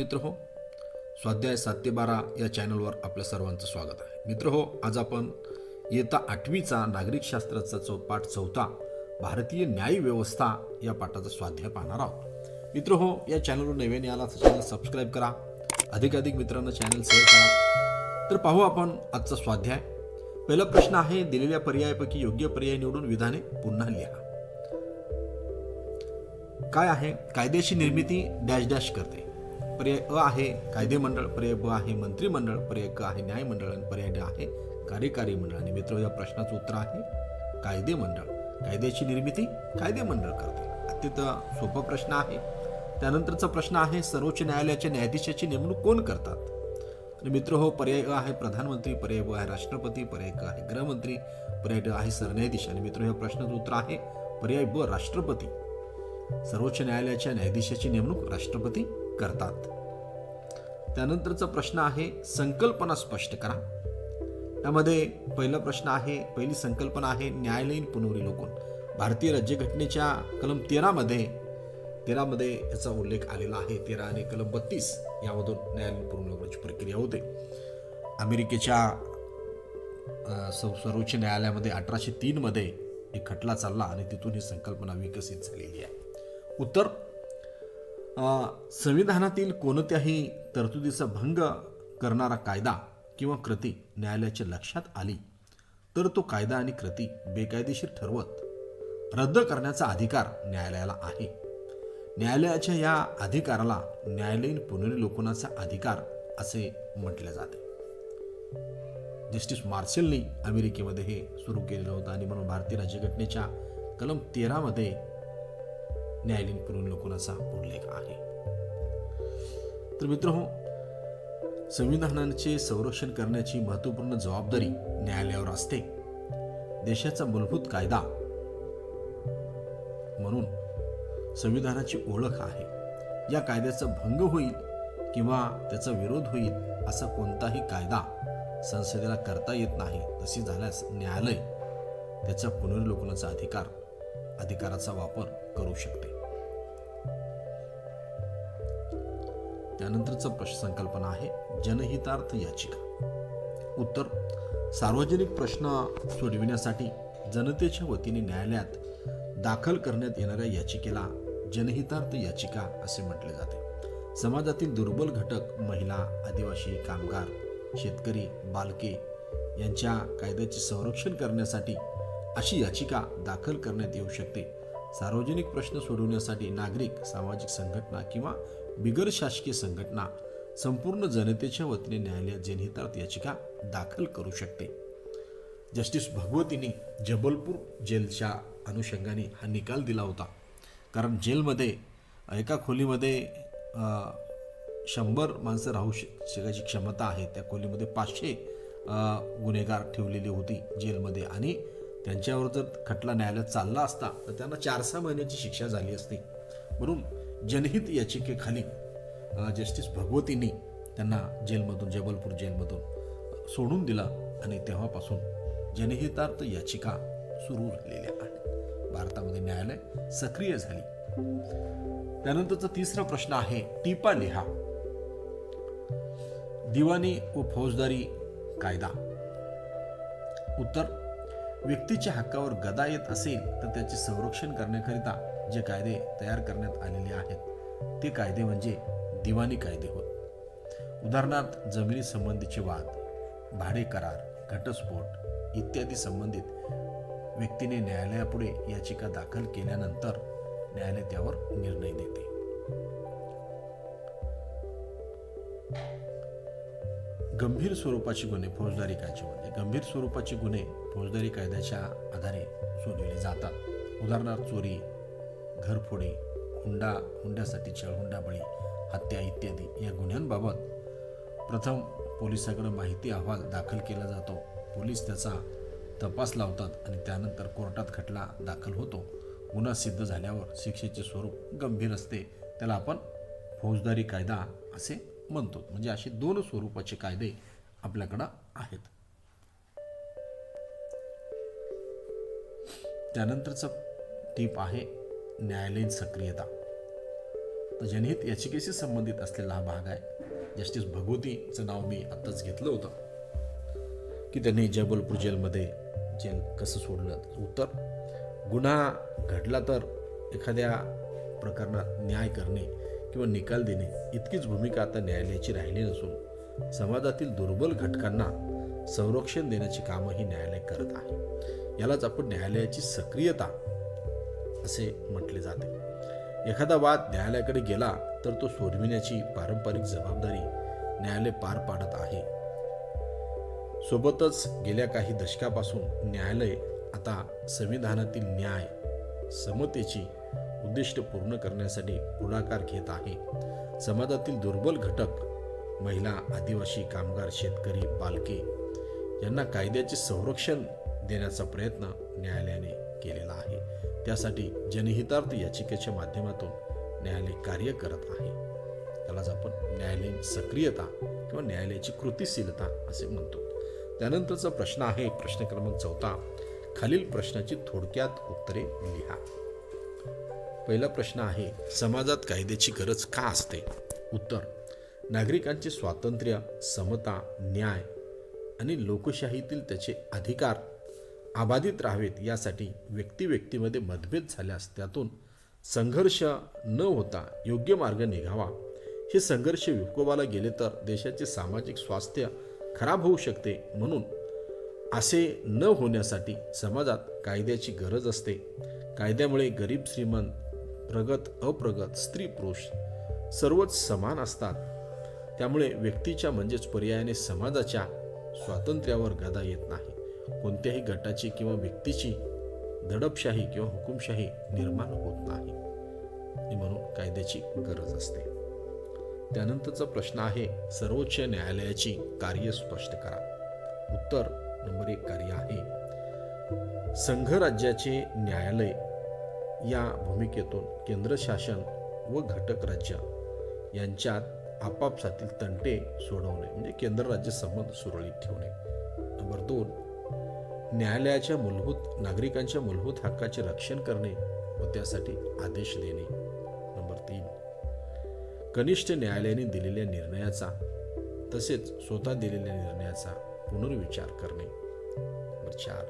मित्र हो स्वाध्याय सात ते बारा या चॅनलवर आपल्या सर्वांचं स्वागत आहे. मित्र हो आज आपण येता आठवीचा नागरिकशास्त्राचा चौ पाठ चौथा भारतीय न्याय व्यवस्था या पाठाचा स्वाध्याय पाहणार आहोत. मित्र हो या चॅनलवर नव्याने आला तर चॅनल सबस्क्राईब करा. अधिकाधिक मित्रांना चॅनल शेअर करा. तर पाहू आपण आजचा स्वाध्याय. पहिला प्रश्न आहे दिलेल्या पर्यायापैकी योग्य पर्याय निवडून विधाने पुन्हा लिहा. काय आहे? कायद्याची निर्मिती डॅश डॅश करते. पर्याय अ आहे कायदेमंडळ पर्याय ब आहे मंत्रिमंडळ पर्याय क आहे न्यायमंडळ आणि पर्याय ड आहे कार्यकारी मंडळ. आणि मित्र या प्रश्नाचं उत्तर आहे कायदेमंडळ. कायद्याची निर्मिती कायदेमंडळ करते. अत्यंत सोपा प्रश्न आहे. त्यानंतरचा प्रश्न आहे सर्वोच्च न्यायालयाच्या न्यायाधीशाची नेमणूक कोण करतात? आणि मित्र हो पर्याय अ आहे प्रधानमंत्री पर्याय ब आहे राष्ट्रपती पर्याय क आहे गृहमंत्री पर्याय ड आहे सरन्यायाधीश. आणि मित्र या प्रश्नाचं उत्तर आहे पर्याय ब राष्ट्रपती. सर्वोच्च न्यायालयाच्या न्यायाधीशाची नेमणूक राष्ट्रपती करतात. त्यानंतरचा प्रश्न आहे संकल्पना स्पष्ट करा. त्यामध्ये पहिला प्रश्न आहे पहिली संकल्पना आहे न्यायालयीन पुनर्विलोकन भारतीय राज्यघटनेच्या कलम तेरामध्ये तेरामध्ये याचा उल्लेख आलेला आहे तेरा आणि कलम बत्तीस यामधून न्यायालयीन पुनर्विलोकनाची प्रक्रिया होते. अमेरिकेच्या सर्वोच्च न्यायालयामध्ये अठराशे तीनमध्ये एक खटला चालला आणि तिथून ही संकल्पना विकसित झालेली आहे. उत्तर संविधानातील कोणत्याही तरतुदीचा भंग करणारा कायदा किंवा कृती न्यायालयाच्या लक्षात आली तर तो कायदा आणि कृती बेकायदेशीर ठरवत रद्द करण्याचा अधिकार न्यायालयाला आहे. न्यायालयाच्या या अधिकाराला न्यायालयीन पुनर्विलोकनाचा अधिकार असे म्हटले जाते. जस्टिस मार्शलनी अमेरिकेमध्ये हे सुरू केलेलं होतं आणि म्हणून भारतीय राज्यघटनेच्या कलम तेरामध्ये न्यायालयीन पुनर्लोकनाचा उल्लेख आहे. तर मित्र हो संविधानाचे संरक्षण करण्याची महत्त्वपूर्ण जबाबदारी न्यायालयावर असते. देशाचा मूलभूत कायदा म्हणून संविधानाची ओळख आहे. या कायद्याचा भंग होईल किंवा त्याचा विरोध होईल असा कोणताही कायदा संसदेला करता येत नाही तसे झाल्यास न्यायालय त्याचा पुनर्लोकनाचा अधिकार अधिकाराचा वापर करू शकते. त्यानंतरचा प्रश्न संकल्पना आहे जनहितार्थ याचिका. उत्तर सार्वजनिक प्रश्न सोडविण्यासाठी जनतेच्या वतीने न्यायालयात दाखल करण्यात येणाऱ्या याचिकेला जनहितार्थ याचिका असे म्हटले जाते. समाजातील दुर्बल घटक महिला आदिवासी कामगार शेतकरी बालके यांच्या कायद्याचे संरक्षण करण्यासाठी अशी याचिका दाखल करण्यात येऊ शकते. सार्वजनिक प्रश्न सोडवण्यासाठी नागरिक सामाजिक संघटना किंवा बिगर शासकीय संघटना संपूर्ण जनतेच्या वतीने न्यायालयात जनहितार्थ याचिका दाखल करू शकते. जस्टिस भगवतीने जबलपूर जेलच्या अनुषंगाने हा निकाल दिला होता. कारण जेलमध्ये एका खोलीमध्ये शंभर माणसं राहू श शकायची क्षमता आहे. त्या खोलीमध्ये पाचशे गुन्हेगार ठेवलेली होती जेलमध्ये. आणि त्यांच्यावर जर खटला न्यायालयात चालला असता तर त्यांना चार सहा महिन्याची शिक्षा झाली असती. म्हणून जनहित याचिकेखाली जस्टिस भगवतींनी त्यांना जेलमधून जबलपूर जेलमधून सोडून दिला आणि तेव्हापासून जनहितार्थ याचिका सुरू झालेल्या आहेत. भारतामध्ये न्यायालय सक्रिय झाली. त्यानंतरचा तिसरा प्रश्न आहे टिपा लिहा. दिवाणी व फौजदारी कायदा. उत्तर व्यक्तीच्या हक्कावर गदा येत असेल तर त्याचे संरक्षण करण्याकरिता जे कायदे तयार करण्यात आलेले आहेत ते कायदे म्हणजे दिवाणी कायदे होत. उदाहरणार्थ जमिनी संबंधीचे वाद भाडे करार घटस्फोट इत्यादी संबंधित व्यक्तीने न्यायालयापुढे याचिका दाखल केल्यानंतर न्यायालय त्यावर निर्णय देते. गंभीर स्वरूपाची गुन्हे फौजदारी कायद्यामध्ये गंभीर स्वरूपाचे गुन्हे फौजदारी कायद्याच्या आधारे शोधले जातात. उदाहरणार्थ चोरी घरफोडी हुंडा हुंड्यासाठी छळ हुंडाबळी हत्या इत्यादी या गुन्ह्यांबाबत प्रथम पोलिसाकडे माहिती अहवाल दाखल केला जातो. पोलीस त्याचा तपास लावतात आणि त्यानंतर कोर्टात खटला दाखल होतो. गुन्हा सिद्ध झाल्यावर शिक्षेचे स्वरूप गंभीर असते. त्याला आपण फौजदारी कायदा असे म्हणतो. म्हणजे असे दोन स्वरूपाचे कायदे आपल्याकडं आहेत. त्यानंतरचं टीप आहे न्यायालयीन सक्रियता. तर जनहित याचिकेशी संबंधित असलेला हा भाग आहे. जस्टिस भगवतीचं नाव मी आत्ताच घेतलं होतं की त्यांनी जबलपूर जेलमध्ये जेल कसं सोडलं उत्तर? गुन्हा घडला तर एखाद्या प्रकरणात न्याय करणे किंवा निकाल देणे इतकीच भूमिका आता न्यायालयाची राहिली नसून समाजातील दुर्बल घटकांना संरक्षण देण्याची कामंही न्यायालय करत आहे. यालाच आपण न्यायालयाची सक्रियता असे म्हटले जाते. एखादा वाद न्यायालयाकडे गेला तर तो सोडविण्याची पारंपरिक जबाबदारी न्यायालय पार पाडत आहे. सोबतच गेल्या काही दशकापासून न्यायालय आता संविधानातील न्याय समतेची उद्दिष्ट पूर्ण करण्यासाठी पुढाकार घेत आहे. समाजातील दुर्बल घटक महिला आदिवासी कामगार शेतकरी बालके यांना कायद्याचे संरक्षण देण्याचा प्रयत्न न्यायालयाने केलेला आहे. त्यासाठी जनहितार्थ याचिकेच्या माध्यमातून न्यायालय कार्य करत आहे. त्यालाच आपण न्यायालयीन सक्रियता किंवा न्यायालयाची कृतिशीलता असे म्हणतो. त्यानंतरचा प्रश्न आहे प्रश्न क्रमांक चौथा. खालील प्रश्नाची थोडक्यात उत्तरे लिहा. पहिला प्रश्न आहे समाजात कायद्याची गरज का असते? उत्तर नागरिकांचे स्वातंत्र्य समता न्याय आणि लोकशाहीतील त्याचे अधिकार अबाधित राहावेत यासाठी व्यक्ती व्यक्तीमध्ये मतभेद झाल्यास त्यातून संघर्ष न होता योग्य मार्ग निघावा. हे संघर्ष विकोबाला गेले तर देशाचे सामाजिक स्वास्थ्य खराब होऊ शकते म्हणून असे न होण्यासाठी समाजात कायद्याची गरज असते. कायद्यामुळे गरीब श्रीमंत प्रगत अप्रगत स्त्री पुरुष सर्वच समान असतात. त्यामुळे व्यक्तीच्या म्हणजेच पर्यायाने समाजाच्या स्वातंत्र्यावर गदा येत नाही. कोणत्याही गटाची किंवा व्यक्तीची दडपशाही किंवा हुकुमशाही निर्माण होत नाही. म्हणून कायद्याची गरज असते. त्यानंतरचा प्रश्न आहे सर्वोच्च न्यायालयाची कार्य स्पष्ट करा. उत्तर नंबर एक कार्य आहे संघराज्याचे न्यायालय या भूमिकेतून केंद्र शासन व घटक राज्य यांच्यात आपापसातील तंटे सोडवणे म्हणजे केंद्र राज्य संबंध सुरळीत ठेवणे. नंबर दोन न्यायालयाच्या मूलभूत नागरिकांच्या मूलभूत हक्काचे रक्षण करणे व त्यासाठी आदेश देणे. नंबर तीन कनिष्ठ न्यायालयाने दिलेल्या निर्णयाचा तसेच स्वतः दिलेल्या निर्णयाचा पुनर्विचार करणे. नंबर चार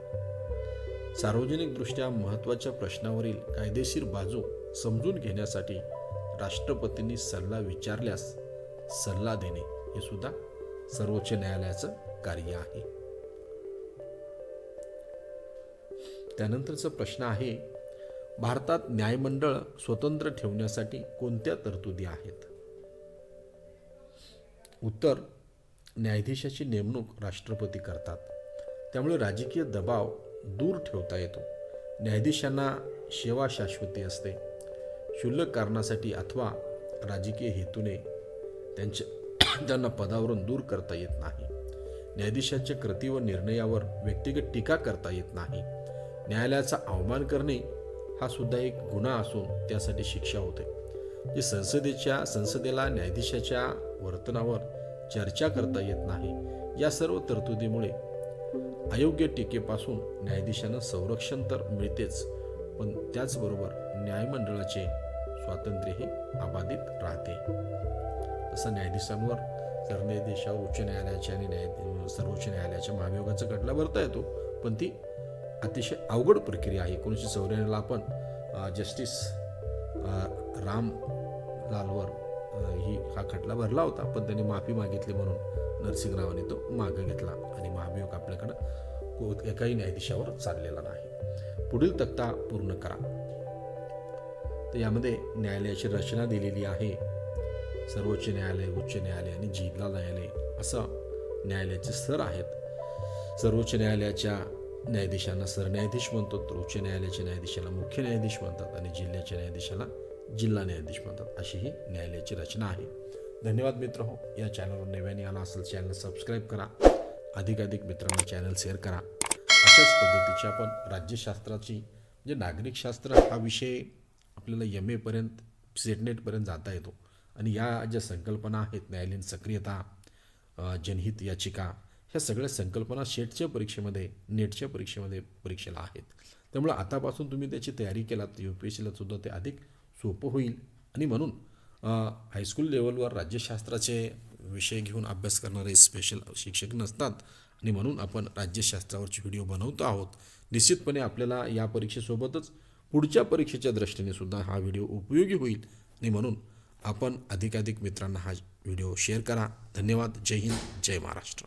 सार्वजनिकदृष्ट्या महत्त्वाच्या प्रश्नावरील कायदेशीर बाजू समजून घेण्यासाठी राष्ट्रपतींनी सल्ला विचारल्यास सल्ला देणे हे सुद्धा सर्वोच्च न्यायालयाचं कार्य आहे. त्यानंतरचा प्रश्न आहे भारतात न्यायमंडळ स्वतंत्र ठेवण्यासाठी कोणत्या तरतुदी आहेत? उत्तर न्यायाधीशाची नेमणूक राष्ट्रपती करतात. त्यामुळे राजकीय दबाव दूर ठेवता येतो. न्यायाधीशांना सेवा शाश्वती असते. क्षुल्लक कारणासाठी अथवा राजकीय हेतूने त्यांच्या त्यांना पदावरून दूर करता येत नाही. न्यायाधीशांच्या कृती व निर्णयावर व्यक्तिगत टीका करता येत नाही. न्यायालयाचा अवमान करणे हा सुद्धा एक गुन्हा असून त्यासाठी शिक्षा होते. जे संसदेच्या संसदेला न्यायाधीशाच्या वर्तनावर चर्चा करता येत नाही या सर्व तरतुदीमुळे अयोग्य टीकेपासून न्यायाधीशांना संरक्षण तर मिळतेच पण त्याचबरोबर न्यायमंडळाचे स्वातंत्र्य हे अबाधित राहते. तसं न्यायाधीशांवर सरन्यायाधीशावर उच्च न्यायालयाच्या आणि न्याय सर्वोच्च न्यायालयाच्या महाभियोगाचा खटला भरता येतो पण ती अतिशय अवघड प्रक्रिया आहे. एकोणीसशे चौऱ्याण्णवला आपण जस्टिस राम लालवर ही हा खटला भरला होता पण त्यांनी माफी मागितली म्हणून नरसिंहरावांनी तो मागं घेतला आणि महाभियोग आपल्याकडं को- एकाही न्यायाधीशावर चाललेला नाही. पुढील तक्ता पूर्ण करा. तर यामध्ये न्यायालयाची रचना दिलेली आहे. सर्वोच्च न्यायालय उच्च न्यायालय आणि जिल्हा न्यायालय असं न्यायालयाचे स्तर आहेत. सर्वोच्च न्यायालयाच्या न्यायाधीशांना सरन्यायाधीश म्हणतो तर उच्च न्यायालयाच्या न्यायाधीशाला मुख्य न्यायाधीश म्हणतात आणि जिल्ह्याच्या न्यायाधीशाला जिल्हा न्यायाधीश म्हणतात अशी ही न्यायालयाची रचना आहे. धन्यवाद मित्र हो. या चॅनलवर नव्याने आला असेल चॅनल सबस्क्राईब करा. अधिकाधिक मित्रांना चॅनल शेअर करा. अशाच पद्धतीची आपण राज्यशास्त्राची म्हणजे नागरिकशास्त्र हा विषय आपल्याला एम एपर्यंत सेटनेटपर्यंत जाता येतो. आणि या ज्या संकल्पना आहेत न्यायालयीन सक्रियता जनहित याचिका ह्या सगळ्या संकल्पना शेटच्या परीक्षेमध्ये नेटच्या परीक्षेमध्ये परीक्षेला आहेत. त्यामुळे आतापासून तुम्ही त्याची तयारी केलात यू पी एस सीला सुद्धा ते अधिक सोपं होईल. आणि म्हणून हायस्कूल लेवलवर राज्यशास्त्राचे विषय घेऊन अभ्यास करणारे स्पेशल शिक्षक नसतात. आणि म्हणून आपण राज्यशास्त्रावरचे व्हिडिओ बनवतो आहोत. निश्चितपणे आपल्याला या परीक्षेसोबतच पुढच्या परीक्षेच्या दृष्टीने सुद्धा हा व्हिडिओ उपयोगी होईल. आणि म्हणून आपण अधिकाधिक मित्रांना हा व्हिडिओ शेअर करा. धन्यवाद. जय हिंद. जय महाराष्ट्र.